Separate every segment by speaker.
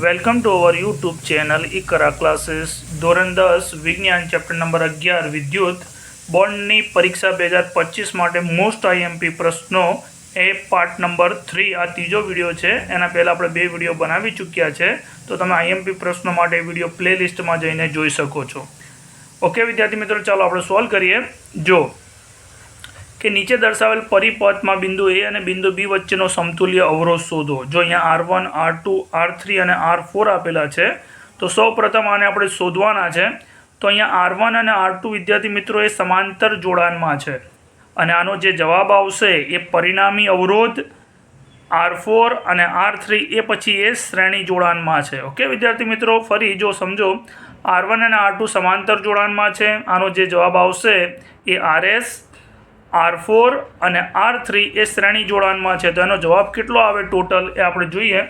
Speaker 1: Welcome to our YouTube channel Iqra classes ધોરણ દસ વિજ્ઞાન ચેપ્ટર નંબર અગિયાર વિદ્યુત બોર્ડની પરીક્ષા બે હજાર પચીસ માટે મોસ્ટ આઈએમપી પ્રશ્નો એ પાર્ટ નંબર થ્રી આ ત્રીજો વીડિયો છે. એના પહેલાં આપણે બે વીડિયો બનાવી ચૂક્યા છે. તો તમે આઈએમપી પ્રશ્નો માટે વીડિયો પ્લેલિસ્ટમાં જઈને જોઈ શકો છો. ઓકે વિદ્યાર્થી મિત્રો, ચાલો આપણે સોલ્વ કરીએ. જો કે નીચે દર્શાવેલ પરિપથમાં બિંદુ એ અને બિંદુ બી વચ્ચેનો સમતુલ્ય અવરોધ શોધો. જો અહીંયા R one R two R three અને આર ફોર આપેલા છે, તો સૌ પ્રથમ આને આપણે શોધવાના છે. તો અહીંયા આર વન અને આર ટુ વિદ્યાર્થી મિત્રો એ સમાંતર જોડાણમાં છે. અને આનો જે જવાબ આવશે એ પરિણામી અવરોધ આર ફોર અને આર થ્રી એ પછી એ શ્રેણી જોડાણમાં છે. ઓકે વિદ્યાર્થી મિત્રો, ફરી જો સમજો આર વન અને આર ટુ સમાંતર જોડાણમાં છે. આનો જે જવાબ આવશે એ આર એસ આર ફોર અને આર થ્રી એ શ્રેણી જોડાણમાં છે. તો એનો જવાબ કેટલો આવે ટોટલ એ આપણે જોઈએ.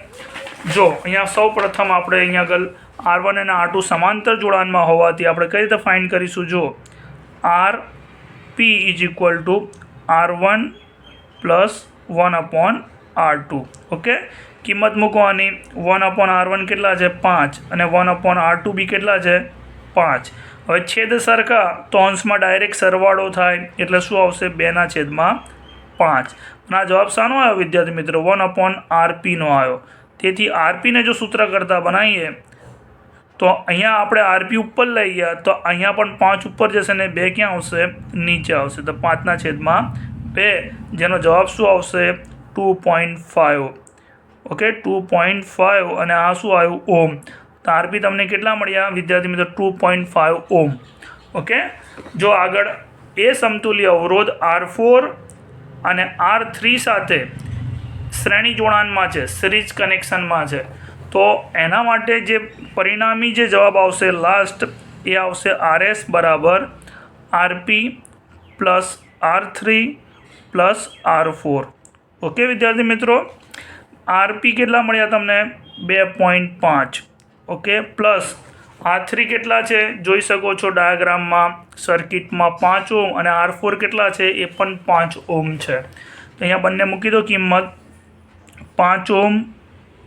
Speaker 1: જો, અહીંયા સૌ પ્રથમ આપણે અહીંયા આગળ આર વન અને આર ટુ સમાંતર જોડાણમાં હોવાથી આપણે કઈ રીતે ફાઇન્ડ કરીશું? જો, R P is equal to R one plus one upon R two. Okay કિંમત મૂકવાની વન અપોન આર વન કેટલા છે? પાંચ. અને one upon R two B કેટલા છે? પાંચ. છેદ સરખા તો અંશમાં ડાયરેક્ટ સરવાળો થાય એટલે શું આવશે? બેના છેદમાં પાંચ. અને આ જવાબ શાનો આવ્યો વિદ્યાર્થી મિત્રો? વન અપોન આરપીનો આવ્યો. તેથી આરપીને જો સૂત્ર કરતાં બનાવીએ, તો અહીંયા આપણે આરપી ઉપર લઈ ગયા, તો અહીંયા પણ પાંચ ઉપર જશે ને બે ક્યાં આવશે? નીચે આવશે. તો પાંચના છેદમાં બે. જેનો જવાબ શું આવશે? Two point five okay two point five અને આ શું આવ્યું? ઓમ તો આરપી તમને કેટલા મળ્યા? વિદ્યાર્થી મિત્રો, two point five ohm okay? જો આગળ એ સમતુલ્ય અવરોધ આર ફોર અને આર થ્રી સાથે શ્રેણી જોડાણમાં છે સિરીજ કનેક્શનમાં છે, તો એના માટે જે પરિણામી જે જવાબ આવશે લાસ્ટ એ આવશે આર એસ બરાબર RP plus R three plus R four. Okay વિદ્યાર્થી મિત્રો? આરપી કેટલા મળ્યા તમને? બે પોઈન્ટ પાંચ. ઓકે, પ્લસ આર થ્રી કેટલા છે? જોઈ શકો છો ડાયાગ્રામમાં સર્કિટમાં પાંચ ઓમ અને આર ફોર કેટલા છે? એ પણ પાંચ ઓમ છે. તો અહીંયા બંને મૂકી દો કિંમત. પાંચ ઓમ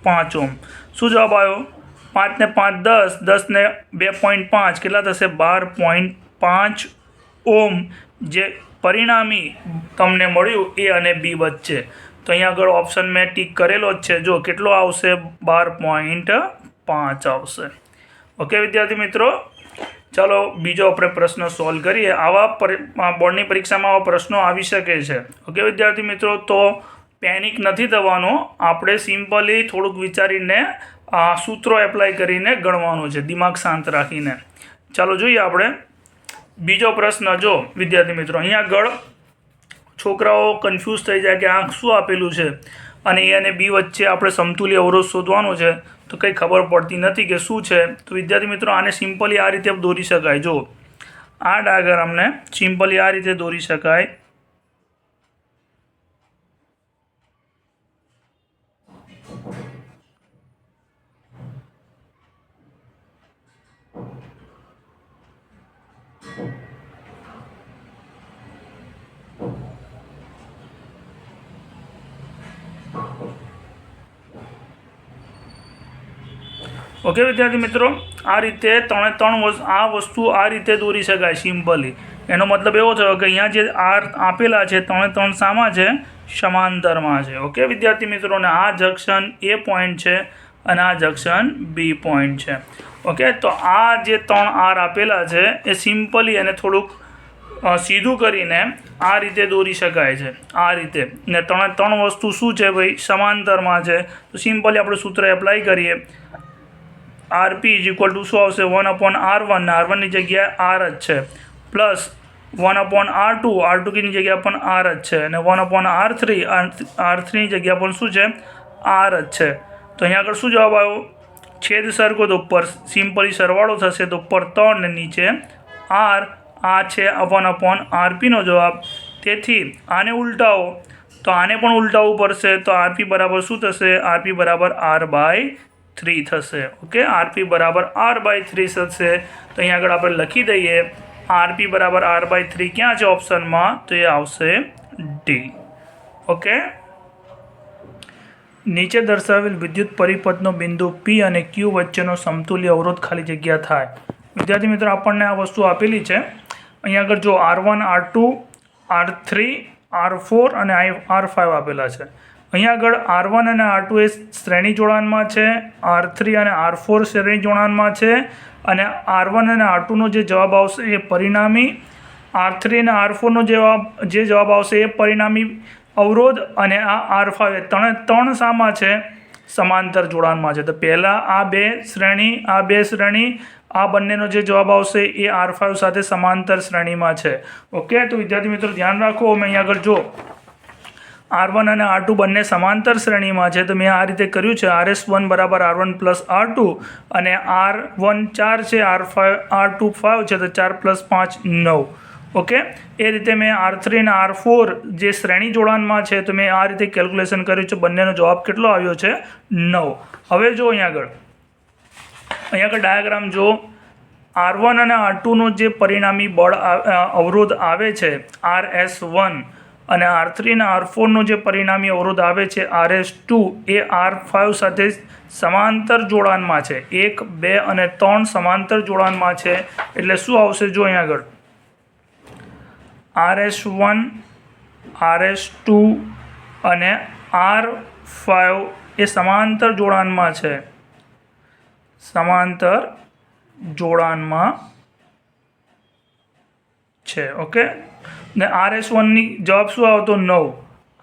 Speaker 1: પાંચ ઓમ શું જવાબ આવ્યો? પાંચને પાંચ દસ દસને બે પોઈન્ટ પાંચ. કેટલા થશે? બાર પોઈન્ટ પાંચ ઓમ જે પરિણામી તમને મળ્યું એ અને બી વચ્ચે. તો અહીંયા આગળ ઓપ્શન મેં ટીક કરેલો જ છે. જો કેટલો આવશે? બાર પોઈન્ટ પાંચ આવશે. ઓકે વિદ્યાર્થી મિત્રો? ચાલો બીજો આપણે પ્રશ્ન સોલ્વ કરીએ. આવા બોર્ડની પરીક્ષામાં આવા પ્રશ્નો આવી શકે છે. ઓકે વિદ્યાર્થી મિત્રો, તો પેનિક નથી થવાનો. આપણે સિમ્પલી થોડુંક વિચારીને આ સૂત્રો એપ્લાય કરીને ગણવાનું છે. દિમાગ શાંત રાખીને. ચાલો જોઈએ આપણે. બીજો પ્રશ્ન, જો, વિદ્યાર્થી મિત્રો, અહીંયા આગળ છોકરાઓ કન્ફ્યુઝ થઈ જાય કે આ શું આપેલું છે? અને એ અને બી વચ્ચે આપણે સમતુલ્ય અવરોધ શોધવાનો છે, તો કંઈ ખબર પડતી નથી કે શું છે. તો વિદ્યાર્થી મિત્રો, આને સિમ્પલી આ રીતે દોરી શકાય. જો આ ડાયાગ્રામને સિમ્પલી આ રીતે દોરી શકાય. ઓકે, વિદ્યાર્થી મિત્રો? આ રીતે ત્રણે ત્રણ આ વસ્તુ આ રીતે દોરી શકાય, સિમ્પલી. એનો મતલબ એવો થયો કે અહીંયા જે આર આપેલા છે, ત્રણે ત્રણ સામા છે, સમાંતરમાં છે. ઓકે, વિદ્યાર્થી મિત્રોને આ જંક્શન એ પોઈન્ટ છે અને આ જંક્શન બી પોઈન્ટ છે. ઓકે, તો આ જે ત્રણ આર આપેલા છે, એ સિમ્પલી એને થોડુંક સીધું કરીને આ રીતે દોરી શકાય છે. આ રીતે. ને ત્રણે ત્રણ વસ્તુ શું છે ભાઈ? સમાંતરમાં છે. તો સિમ્પલી આપણે સૂત્ર એપ્લાય કરીએ. આરપી ઇઝ ઇક્વલ ટુ શું આવશે? One upon R one R વનની જગ્યાએ આર જ છે. Plus one upon R two R ટુની જગ્યા પણ આર જ છે. અને one upon R three R થ્રીની જગ્યા પણ શું છે? આર જ છે. તો અહીંયા આગળ શું જવાબ આવ્યો? છેદ સરખો તો ઉપર સિમ્પલી સરવાળો થશે તો ઉપર ત્રણ ને નીચે આર આ છે અપોન અપોન આરપીનો જવાબ. તેથી આને ઉલટાવો. તો આને પણ ઉલટાવવું પડશે. તો આરપી બરાબર શું થશે? આરપી બરાબર આર બાય થ્રી થશે ઓકે આરપી બરાબર આર બાય થ્રી થશે. તો અહીંયા આગળ આપણે લખી દઈએ. આરપી બરાબર આર બાય થ્રી ક્યાં છે ઓપ્શનમાં તો એ આવશે ડી ઓકે નીચે દર્શાવેલ વિદ્યુત પરિપથનો બિંદુ પી અને ક્યુ વચ્ચેનો સમતુલ્ય અવરોધ ખાલી જગ્યા થાય. વિદ્યાર્થી મિત્રો, આપણને આ વસ્તુ આપેલી છે. અહીંયા આગળ જો R one R two R three R four અને આઈ આર ફાઇવ આપેલા છે. અહીંયા આગળ આર વન અને આર ટુ એ શ્રેણી જોડાણમાં છે, આર થ્રી અને આર ફોર શ્રેણી જોડાણમાં છે અને આર વન અને આર ટુનો જે જવાબ આવશે એ પરિણામી, આર થ્રી અને આર ફોરનો જવાબ, જે જવાબ આવશે એ પરિણામી અવરોધ અને આ આર ફાઇવ ત્રણે ત્રણ શામાં છે, સમાંતર જોડાણમાં છે. તો પહેલાં આ બે શ્રેણી, આ બે શ્રેણી, આ બંનેનો જે જવાબ આવશે એ આર ફાઇવ સાથે સમાંતર શ્રેણીમાં છે. ઓકે, તો વિદ્યાર્થી મિત્રો ધ્યાન રાખો મેં અહીંયા આગળ જો આર વન અને આર ટુ બંને સમાંતર શ્રેણીમાં છે. તો મેં આ રીતે કર્યું છે. આર એસ વન બરાબર R one plus R two અને આર વન ચાર છે. R five, R two five છે. તો ચાર પ્લસ પાંચ નવ. ઓકે? એ રીતે મેં આર થ્રી અને આર ફોર જે શ્રેણી જોડાણમાં છે, તો મેં આ રીતે કેલ્ક્યુલેશન કર્યું છે. બંનેનો જવાબ કેટલો આવ્યો છે? નવ. હવે જો અહીં આગળ. અહીં આગળ ડાયાગ્રામ જો આર વન અને આર ટુનો જે પરિણામી બળ અવરોધ આવે છે, આર એસ વન અને આર થ્રી આર ફોરનો જે પરિણામી અવરોધ આવે છે આર એસ ટુ એ આર ફાઇવ સાથે સમાંતર જોડાણમાં છે. એક, બે અને ત્રણ સમાંતર જોડાણમાં છે. એટલે શું આવશે જો અહીંયા આગળ? R S one R S two અને આર ફાઇવ એ સમાંતર જોડાણમાં છે. સમાંતર જોડાણમાં છે ઓકે ને આર એસ વનની જવાબ શું આવતો? નવ.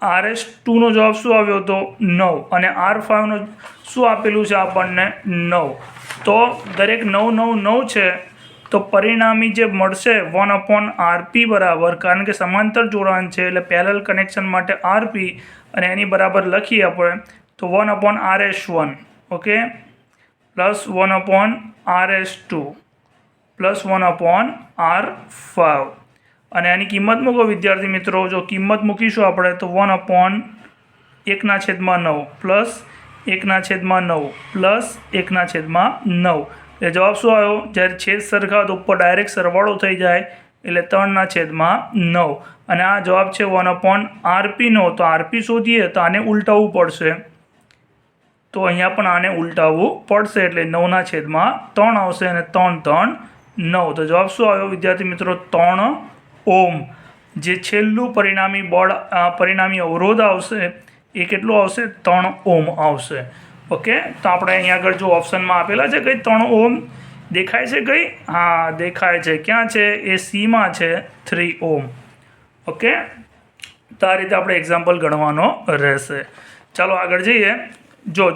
Speaker 1: આર એસ ટુનો જવાબ શું આવ્યો હતો નવ. અને આર ફાઇવનો શું આપેલું છે આપણને? નવ. તો દરેક નવ નવ નવ છે, તો પરિણામી જે મળશે વન અપોન આરપી બરાબર, કારણ કે સમાંતર જોડાણ છે, એટલે પેરેલ કનેક્શન માટે આરપી અને એની બરાબર લખીએ આપણે, તો one upon R S one okay plus one upon R S two plus one upon R five અને એની કિંમત મૂકો, વિદ્યાર્થી મિત્રો. જો કિંમત મૂકીશું આપણે, તો વન અપોન એકના છેદમાં નવ પ્લસ એકના છેદમાં નવ પ્લસ એકના છેદમાં નવ. એટલે જવાબ શું આવ્યો? જ્યારે છેદ સરખા તો ઉપર ડાયરેક્ટ સરવાળો થઈ જાય, એટલે ત્રણના છેદમાં નવ. અને આ જવાબ છે વન અપોન આરપીનો. તો આરપી શોધીએ, તો આને ઉલટાવવું પડશે. તો અહીંયા પણ આને ઉલટાવવું પડશે, એટલે નવના છેદમાં ત્રણ આવશે અને ત્રણ ત્રણ નવ. તો જવાબ શું આવ્યો? વિદ્યાર્થી મિત્રો, ત્રણ ઓમ. જે છેલ્લું પરિણામી બળ પરિણામી અવરોધ આવશે, એ કેટલું આવશે? ત્રણ ઓમ આવશે. ઓકે? તો આપણે અહીંયા આગળ જો ઓપ્શનમાં આપેલા છે કંઈ ત્રણ ઓમ, દેખાય છે કંઈ? હા, દેખાય છે. ક્યાં છે? એ સીમાં છે, થ્રી ઓમ. ઓકે? તો આ રીતે આપણે એક્ઝામ્પલ ગણવાનો રહેશે. ચાલો આગળ જઈએ. જો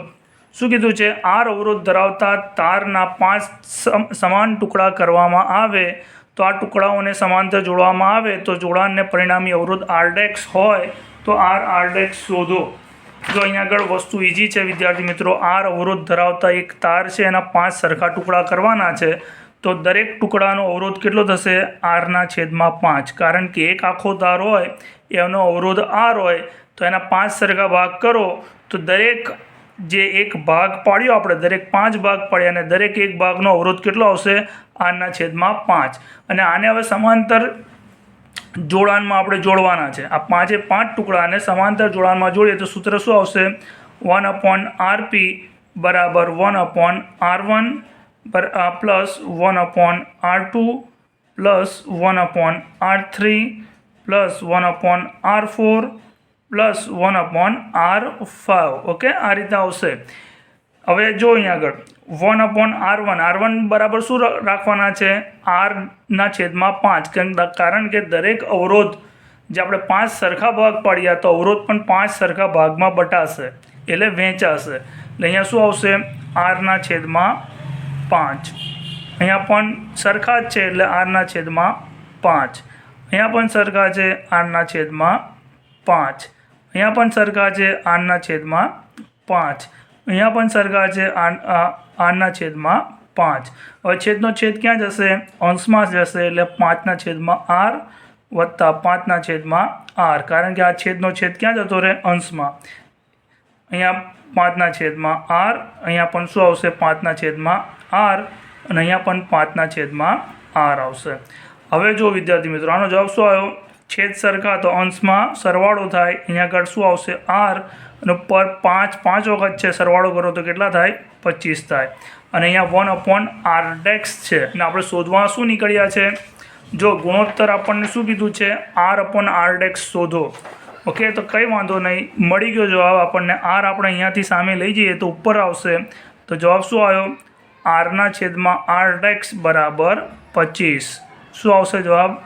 Speaker 1: શું કીધું છે? આર અવરોધ ધરાવતા તારના પાંચ સમ- સમાન ટુકડા કરવામાં આવે, તો આ ટુકડાઓને સમાંતર જોડવામાં આવે, તો જોડાણને પરિણામી અવરોધ આરડેક્સ હોય, તો આર આરડેક્સ શોધો. જો અહીંયા આગળ વસ્તુ ઇઝી છે, વિદ્યાર્થી મિત્રો, આર અવરોધ ધરાવતા એક તાર છે, એના પાંચ સરખા ટુકડા કરવાના છે, તો દરેક ટુકડાનો અવરોધ કેટલો થશે? આરના છેદમાં પાંચ. કારણ કે એક આખો તાર હોય, એનો અવરોધ આર હોય, તો એના પાંચ સરખા ભાગ કરો, તો દરેક જે એક ભાગ પાડ્યો આપણે, દરેક પાંચ ભાગ પાડ્યા અને દરેક એક ભાગનો અવરોધ કેટલો આવશે? આના છેદમાં પાંચ. અને આને હવે સમાંતર જોડાણમાં આપણે જોડવાના છે. આ પાંચે પાંચ ટુકડાને સમાંતર જોડાણમાં જોડીએ તો સૂત્ર શું આવશે? વન અપોન આરપી બરાબર one upon R one plus one upon R two plus one upon R three plus one upon R four plus one upon R five okay? આ રીતે આવશે. હવે જો અહીંયા આગળ. One upon R one. R one બરાબર શું રાખવાના છે? આરના છેદમાં પાંચ. કારણ કે દરેક અવરોધ જે આપણે પાંચ સરખા ભાગ પાડ્યા તો અવરોધ પણ પાંચ સરખા ભાગમાં બટાશે. એટલે વહેંચાશે. એટલે અહીંયા શું આવશે? આરના છેદમાં પાંચ. અહીંયા પણ સરખા જ છે એટલે આરના છેદમાં પાંચ. અહીંયા પણ સરખા છે. આરના છેદમાં પાંચ. અહીંયા પણ સરખા છે આનના છેદમાં પાંચ. અહીંયા પણ સરખા છે આન- આ આરના છેદમાં પાંચ. હવે છેદનો છેદ ક્યાં જશે? અંશમાં જશે એટલે પાંચના છેદમાં આર વત્તા પાંચના છેદમાં આર. કારણ કે આ છેદનો છેદ ક્યાં જતો રહે? અંશમાં. અહીંયા પાંચના છેદમાં આર, અહીંયા પણ શું આવશે? પાંચના છેદમાં આર અને અહીંયા પણ પાંચના છેદમાં આર આવશે. હવે જો વિદ્યાર્થી મિત્રો, આનો જવાબ શું આવ્યો? છેદ સરખા તો અંશમાં સરવાળો થાય. અહીંયા આગળ શું આવશે? આર. અને પર પાંચ પાંચ વખત છે સરવાળો કરો તો કેટલા થાય? પચીસ થાય. અને અહીંયા વન અપોન આરડેક્સ છે. અને આપણે શોધવા શું નીકળ્યા છે? જો ગુણોત્તર આપણને શું કીધું છે? આર અપોન આરડેક્સ શોધો. ઓકે, તો કંઈ વાંધો નહીં. મળી ગયો જવાબ આપણને. આર આપણે અહીંયાથી સામે લઈ જઈએ તો ઉપર આવશે. તો જવાબ શું આવ્યો? આરના છેદમાં આરડેક્સ બરાબર પચીસ. શું આવશે જવાબ?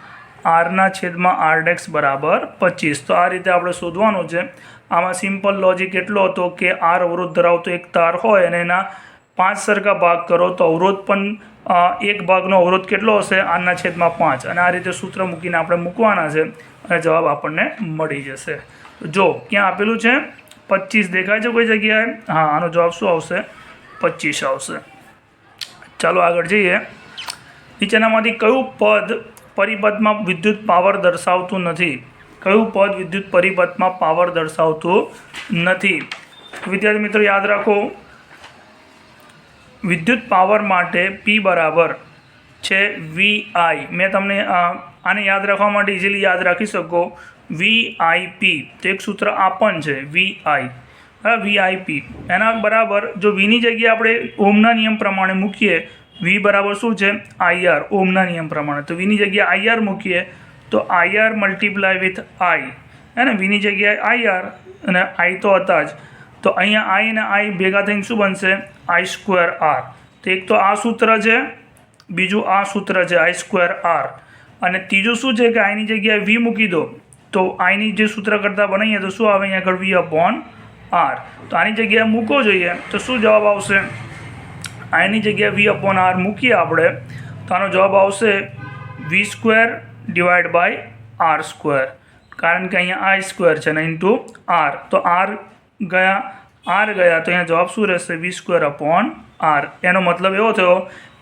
Speaker 1: આરના છેદમાં આરડેક્સ બરાબર પચીસ. તો આ રીતે આપણે શોધવાનું છે. આમાં સિમ્પલ લોજિક એટલો હતો કે આર અવરોધ ધરાવતો એક તાર હોય અને એના પાંચ સરખા ભાગ કરો તો અવરોધ પણ એક ભાગનો અવરોધ કેટલો હશે? આરના છેદમાં પાંચ. અને આ રીતે સૂત્ર મૂકીને આપણે મૂકવાના છે અને જવાબ આપણને મળી જશે. જો, ક્યાં આપેલું છે? પચીસ દેખાય છે કોઈ જગ્યાએ? હા, આનો જવાબ શું આવશે? પચીસ આવશે. ચાલો આગળ જઈએ. નીચેનામાંથી કયું પદ પરિપથમાં વિદ્યુત પાવર દર્શાવતું નથી. કયું પદ વિદ્યુત પરિપથમાં પાવર દર્શાવતું નથી? વિદ્યાર્થી મિત્રો, યાદ રાખો, વિદ્યુત પાવર માટે પી બરાબર છે વી આઈ મેં તમને આને યાદ રાખવા માટે ઇઝીલી યાદ રાખી શકો. વી આઈ પી તો એક સૂત્ર આ પણ છે વી આઈ બરાબર વી આઈ પી એના બરાબર, જો વીની જગ્યાએ આપણે ઓમના નિયમ પ્રમાણે મૂકીએ વી બરાબર શું છે? આઈઆર ઓમના નિયમ પ્રમાણે. તો વીની જગ્યાએ આઈઆર મૂકીએ, તો આઈઆર મલ્ટીપ્લાય વિથ આઈ હે ને? વીની જગ્યાએ આઈઆર અને આઈ તો હતા જ. તો અહીંયા આઈ અને આઈ ભેગા થઈને શું બનશે? I square R. તો એક તો આ સૂત્ર છે, બીજું આ સૂત્ર છે, આઈ સ્ક્વેર આર. અને ત્રીજું શું છે કે આઈની જગ્યાએ વી મૂકી દો, તો આઈની જે સૂત્ર કરતાં બનાવીએ, તો શું આવે? અહીંયા આગળ વી અપોન આર. તો આની જગ્યાએ મૂકવો જોઈએ, તો શું જવાબ આવશે? આઈની જગ્યાએ વી અપોન આર મૂકીએ આપણે, તો આનો જવાબ આવશે V square divide by R square. કારણ કે અહીંયા આઈ સ્ક્વેર છે ને ઇન્ટુ આર. તો આર ગયા આર ગયા, તો અહીંયા જવાબ શું રહેશે? V square upon R. એનો મતલબ એવો થયો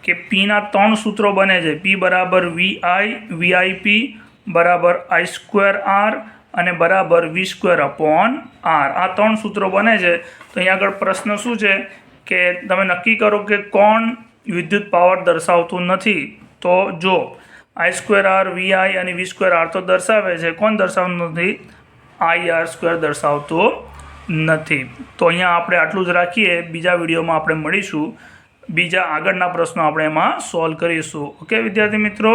Speaker 1: કે પીના ત્રણ સૂત્રો બને છે. પી બરાબર વી આઈ વી આઈ પી બરાબર આઈ સ્ક્વેર આર અને બરાબર વી સ્ક્વેર અપોન આર. આ ત્રણ સૂત્રો બને છે. તો અહીંયા આગળ પ્રશ્ન શું છે? કે તમે નક્કી કરો કે કોણ વિદ્યુત પાવર દર્શાવતું નથી, તો જો આઈ સ્ક્વેર આર વી આઈ અને વી સ્ક્વેર આર તો દર્શાવે છે, કોણ દર્શાવતું નથી? આઈ આર સ્ક્વેર દર્શાવતો નથી. તો અહીંયા આપણે આટલું જ રાખીએ, બીજા વિડીયોમાં આપણે મળીશું. બીજા આગળના પ્રશ્નો આપણે એમાં સોલ્વ કરીશું. ઓકે વિદ્યાર્થી મિત્રો?